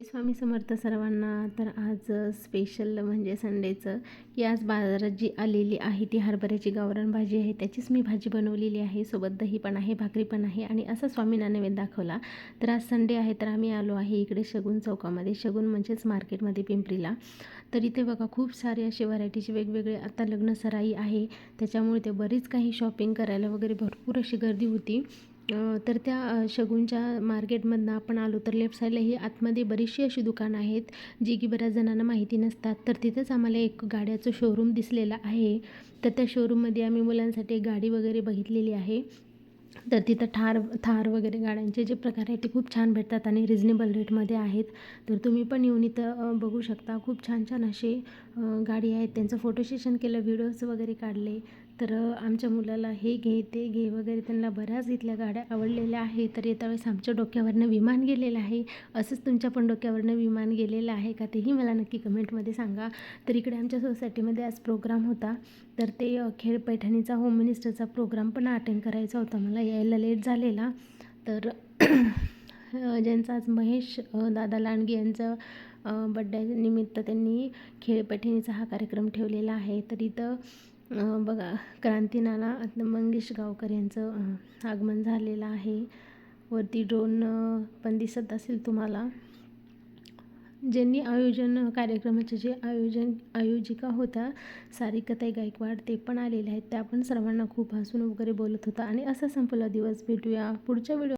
स्वामी समर्थ सर्वांना तर आज स्पेशल म्हणजे संडेचं की आज बाजारात जी आलेली आहे ती हरभऱ्याची गावरान भाजी आहे त्याचीच मी भाजी बनवलेली आहे सोबत दही पण आहे भाकरी पण आहे आणि असा स्वामींना नैवेद्य दाखवला. तर आज संडे आहे तर आम्ही आलो आहे इकडे शगुन चौकामध्ये. शगुन म्हणजेच मार्केटमध्ये पिंपरीला. तर इथे बघा खूप सारे असे व्हरायटीचे वेगवेगळे आता लग्न सराई आहे. त्याच्यामुळे ते बरीच काही शॉपिंग करायला वगैरे भरपूर अशी गर्दी होती. तर त्या अं, शगुनच्या मार्केटमधनं आपण आलो तर लेफ्ट साईडला ही आतमध्ये बरीचशी अशी दुकानं आहेत जी की बऱ्याच जणांना माहिती नसतात. तर तिथेच आम्हाला एक गाड्याचं शोरूम दिसलेलं आहे. तर त्या शोरूममध्ये आम्ही मुलांसाठी एक गाडी वगैरे बघितलेली आहे. तर तिथं ठार थार वगैरे गाड्यांचे जे प्रकार आहेत ते खूप छान भेटतात आणि रिजनेबल रेटमध्ये आहेत. तर तुम्ही पण येऊन इथं बघू शकता. खूप छान छान असे गाडी आहेत. त्यांचं फोटो सेशन केलं व्हिडिओज वगैरे काढले. तर आमच्या मुलाला हे घे ते घे वगैरे त्यांना बऱ्याच इथल्या गाड्या आवडलेल्या आहे तर येत्या वेळेस आमच्या डोक्यावरनं विमान गेलेलं आहे. असंच तुमच्या पण डोक्यावरनं विमान गेलेलं आहे का तेही मला नक्की कमेंटमध्ये सांगा. तर इकडे आमच्या सोसायटीमध्ये आज प्रोग्राम होता. तर ते खेळ पैठणीचा होम मिनिस्टरचा प्रोग्राम पण अटेंड करायचा होता. मला यायला लेट झालेला. तर ज्यांचा आज महेश दादा लांडगे यांचं बड्डे निमित्त त्यांनी खेळ पैठणीचा हा कार्यक्रम ठेवलेला आहे. तर इथं बघा क्रांतीनाना मंगेश गावकर यांचं आगमन झालेलं आहे. वरती ड्रोन पण दिसत असेल तुम्हाला. ज्यांनी आयोजन कार्यक्रमाचे जे आयोजन आयोजिका होत्या सारिकताई गायकवाड ते पण आलेले आहेत. त्या पण सर्वांना खूप हसून वगैरे बोलत होता. आणि असा संपला दिवस. भेटूया पुढच्या व्हिडिओ